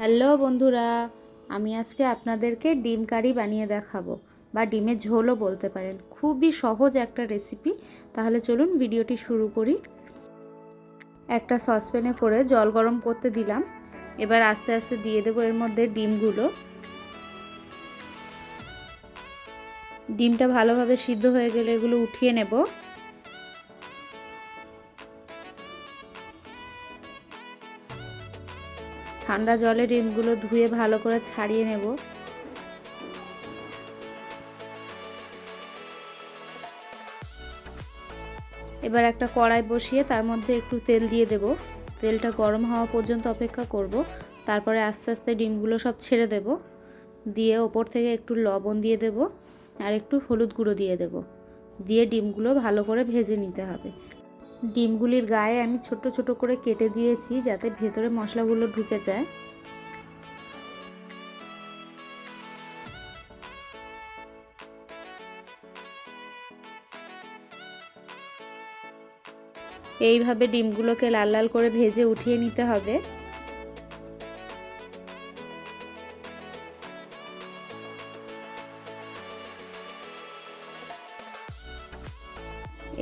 Hello বন্ধুরা, আমি আজকে আপনাদেরকে ডিম কারি বানিয়ে দেখাবো বা ডিমের ঝোলও বলতে পারেন। খুবই সহজ একটা রেসিপি তাহলে চলুন ভিডিওটি শুরু করি। একটা সসপ্যানে করে জল গরম করতে দিলাম। এবার আস্তে আস্তে দিয়ে দেবো এর মধ্যে ডিমগুলো। ডিমটা ভালোভাবে সিদ্ধ হয়ে গেলে এগুলো উঠিয়ে নেব। ঠান্ডা জলে ডিমগুলো ধুয়ে ভালো করে ছাড়িয়ে নেব। এবার একটা কড়াই বসিয়ে তার মধ্যে একটু তেল দিয়ে দেব। তেলটা গরম হওয়া পর্যন্ত অপেক্ষা করব। তারপরে আস্তে আস্তে ডিমগুলো সব ছেড়ে দেব। দিয়ে ওপর থেকে একটু লবণ দিয়ে দেব আর একটু হলুদ গুঁড়ো দিয়ে দেব। দিয়ে ডিমগুলো ভালো করে ভেজে নিতে হবে। ডিমগুলির গায়ে আমি ছোট ছোট করে কেটে দিয়েছি যাতে ভেতরে মশলাগুলো ঢুকে যায়। এইভাবে ডিমগুলোকে লাল লাল করে ভেজে উঠিয়ে নিতে হবে।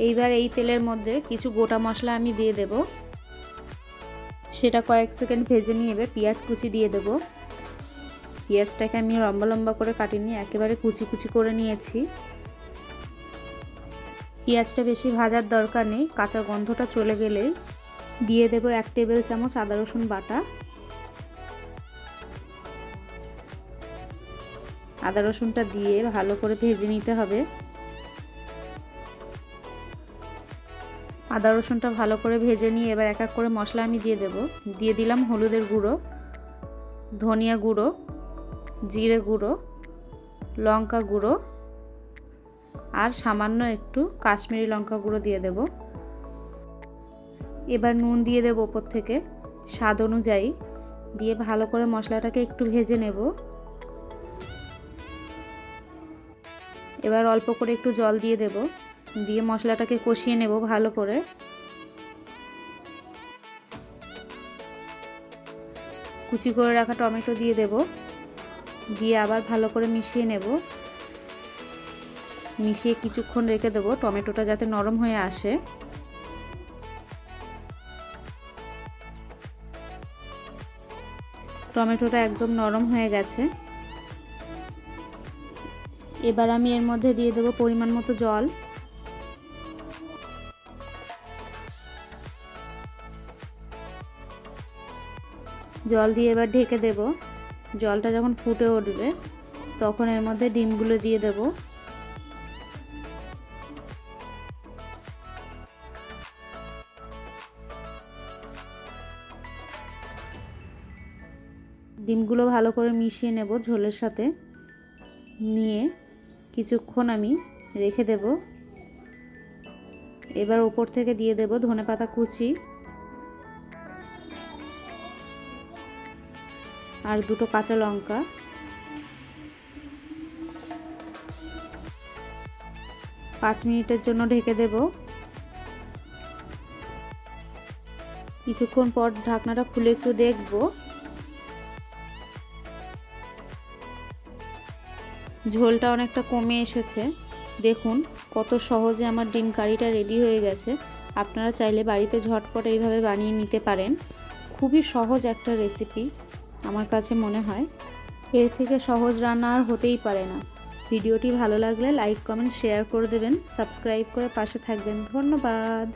এইবার এই তেলের মধ্যে কিছু গোটা মশলা আমি দিয়ে দেব। সেটা কয়েক সেকেন্ড ভেজে নিয়ে এবার পেঁয়াজ কুচি দিয়ে দেব। পেঁয়াজটাকে আমি লম্বা লম্বা করে কাটিনি, একেবারে কুচি কুচি করে নিয়েছি। পেঁয়াজটা বেশি ভাজার দরকার নেই, কাঁচা গন্ধটা চলে গেলে দিয়ে দেব এক টেবিল চামচ আদা রসুন বাটা। আদা রসুনটা দিয়ে ভালো করে ভেজে নিতে হবে। আদা রসুনটা ভালো করে ভেজে নিয়ে এবার এক এক করে মশলা আমি দিয়ে দেব। দিয়ে দিলাম হলুদের গুঁড়ো, ধনিয়া গুঁড়ো, জিরে গুঁড়ো, লঙ্কা গুঁড়ো আর সামান্য একটু কাশ্মীরি লঙ্কা গুঁড়ো দিয়ে দেব। এবার নুন দিয়ে দেব ওপর থেকে স্বাদ অনুযায়ী। দিয়ে ভালো করে মশলাটাকে একটু ভেজে নেব। এবার অল্প করে একটু জল দিয়ে দেব। দিয়ে মশলাটাকে কষিয়ে নেব ভালো করে। কুচি করে রাখা টমেটো দিয়ে দেব। দিয়ে আবার ভালো করে মিশিয়ে নেব। মিশিয়ে কিছুক্ষণ রেখে দেবো টমেটোটা যাতে নরম হয়ে আসে। টমেটোটা একদম নরম হয়ে গেছে। এবার আমি এর মধ্যে দিয়ে দেবো পরিমাণ মতো জল। জল দিয়ে এবার ঢেকে দেব। জলটা যখন ফুটে উঠবে, তখন এর মধ্যে ডিমগুলো দিয়ে দেব। ডিমগুলো ভালো করে মিশিয়ে নেব ঝোলের সাথে। নিয়ে কিছুক্ষণ আমি রেখে দেব। এবার ওপর থেকে দিয়ে দেব ধনে পাতা কুচি। আর দুটো কাঁচা লঙ্কা। পাঁচ মিনিটের জন্য ঢেকে দেব। কিছুক্ষণ পর ঢাকনাটা খুলে একটু দেখব। ঝোলটা অনেকটা কমে এসেছে। দেখুন, কত সহজে আমার ডিম কারিটা রেডি হয়ে গেছে। আপনারা চাইলে বাড়িতে ঝটপট এইভাবে বানিয়ে নিতে পারেন। খুবই সহজ একটা রেসিপি। আমার কাছে মনে হয় এর থেকে সহজ রান্না আর হতেই পারে না। ভিডিওটি ভালো লাগলে লাইক কমেন্ট শেয়ার করে দেবেন। সাবস্ক্রাইব করে পাশে থাকবেন। ধন্যবাদ।